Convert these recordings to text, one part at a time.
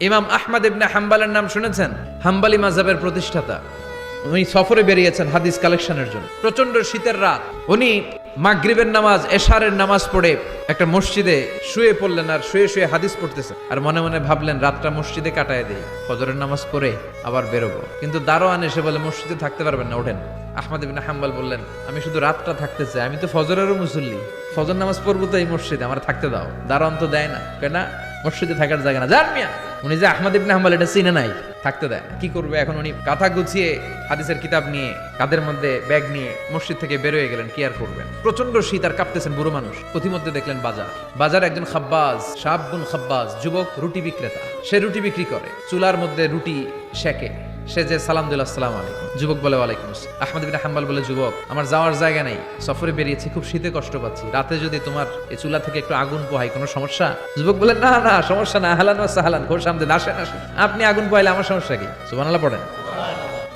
ইমাম আহমদ ইবনে হাম্বালের নাম শুনেছেন? হাম্বালি মাযহাবের প্রতিষ্ঠাতা। উনি সফরে বেরিয়েছেন হাদিস কালেকশনের জন্য। প্রচণ্ড শীতের রাত। উনি মাগরিবের নামাজ, এশারের নামাজ পড়ে একটা মসজিদে শুয়ে পড়লেন আর শুয়ে শুয়ে হাদিস পড়তেছেন। আর মনে মনে ভাবলেন, রাতটা মসজিদে কাটায় দেই। ফজরের নামাজ পড়ে আবার বেরোবো। কিন্তু দারোয়ান এসে বলে, মসজিদে থাকতে পারবেন না, ওঠেন। আহমদ ইবিন হাম্বাল বললেন, আমি শুধু রাতটা থাকতে চাই। আমি তো ফজরেরও মুসল্লি। ফজর নামাজ পড়ব তো এই মসজিদে, আমার থাকতে দাও। দারোয়ান তো দেয় না। কেন মসজিদে থাকার জায়গা না। মিয়া। উনি যে আহমদ ইবনে হাম্বাল, এটা চিনে নাই। থাকতে দেয়। কি করবে এখন উনি? কাঁথা গুছিয়ে হাদিসের কিতাব নিয়ে কাদের মধ্যে ব্যাগ নিয়ে মসজিদ থেকে বের হয়ে গেলেন, কি আর করবেন? প্রচণ্ড শীত আর কাঁপতেছেন বুড়ো মানুষ। প্রতিমধ্যে দেখলেন বাজার। বাজার একজন খাব্বাজ সাবগুন খাব্বাজ, যুবক রুটি বিক্রেতা। সে রুটি বিক্রি করে। চুলার মধ্যে রুটি শেখে সে যে সালাম দিল, আসসালাম আলাইকুম। যুবক বলে, ওয়ালাইকুম আহমদ বিন হাম্বাল বলে, যুবক, আমার যাওয়ার জায়গা নেই, সফরে বেরিয়েছি, খুব শীতে কষ্ট পাচ্ছি। রাতে যদি তোমার এই চুলা থেকে একটু আগুন পোহাই কোনো সমস্যা? যুবক বলে, না না, সমস্যা না, হালান সাহালান ঘোর সামনে আসেন। আপনি আগুন পোহাইলে আমার সমস্যা কি? সুবহানাল্লাহ, পড়েন।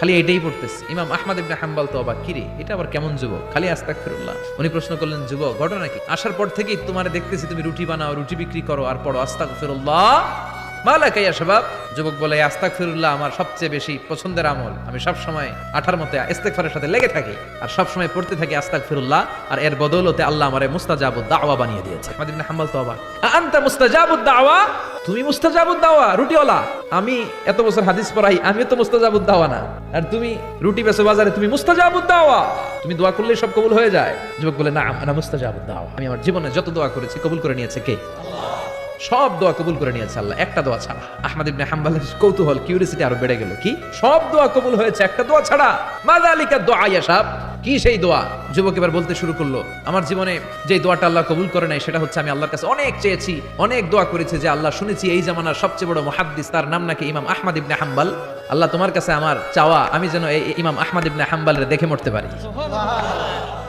খালি এটাই পড়তেছে। ইমাম আহমদ ইবনে হাম্বাল তো অবাক। কিরে, এটা আবার কেমন যুবক? খালি আস্তাক ফিরুল্লাহ উনি প্রশ্ন করলেন, যুবক, ঘটনা কি? আসার পর থেকেই তোমার দেখতেছি, তুমি রুটি বানাও, রুটি বিক্রি করো আর পড়ো সবাব যুবক বলে আস্তাক ফিরুল্লাহ আমার সবচেয়ে বেশি পছন্দের আমল। আমি সব সময় আঠার মতে ইস্তেগফারের সাথে লেগে থাকি আর সব সময় পড়তে থাকি আস্তাক ফিরুল্লাহ আর এর বদৌলতে আল্লাহ আমারে মুস্তাজাবুদ বানিয়ে দিয়েছে। আমাদ ইবনে হাম্বাল তো অবাক। আনতা মুস্তাজাবুদ তুমি মুস্তাজাবুদ দাওয়া রুটিওয়ালা। আমি এত বছর হাদিস পড়াই, আমিও তো মুস্তাজাবুদ দাওয়া না। আর তুমি রুটি বেচো বাজারে, তুমি মুস্তাজাবুদ দাওয়া তুমি দোয়া করলে সব কবুল হয়ে যায়। যুবক বলে না না মুস্তাজাবুদ দাওয়া আমি আমার জীবনে যত দোয়া করেছি, কবুল করে নিয়েছে কে? সব দোয়া কবুল করে নিয়েছে আল্লাহ, একটা দোয়া ছাড়া। আহমদ ইবনে হাম্বালের কৌতূহল কিউরিসিটি আরও বেড়ে গেল। কি? সব দোয়া কবুল হয়েছে, একটা দোয়া ছাড়া। মাদালিকা দোয়া ইয়াসাব কি সেই দোয়া? যুবক এবার বলতে শুরু করল, আমার জীবনে যে দোয়াটা আল্লাহ কবুল করে নাই, সেটা হচ্ছে আমি আল্লাহর কাছে অনেক চেয়েছি, অনেক দোয়া করেছি যে আল্লাহ শুনেছি এই জামানার সবচেয়ে বড় মহাদ্দিস, তার নাম নাকি ইমাম আহমদ ইবনে হাম্বাল। আল্লাহ তোমার কাছে আমার চাওয়া, আমি যেন এই ইমাম আহমদ ইবনে হাম্বালের দেখে মরতে পারি।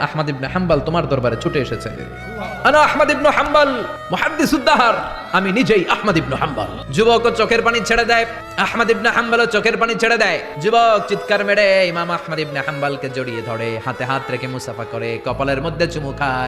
আহমদ ইবনে হাম্বাল তোমার দরবারে ছুটে এসেছে। আনা আহমদ হাম্বাল আমি নিজেই আহমদ ইবনে হাম্বাল। যুবক চোখের পানি ছেড়ে দেয়। আহমদ ইবনে হাম্বাল ও চোখের পানি ছেড়ে দেয়। যুবক চিৎকার মেরে ইমাম আহমদ ইবনে হাম্বালকে জড়িয়ে ধরে। হাতে হাত রেখে মুসাফা করে। কপালের মধ্যে চুমু খায়।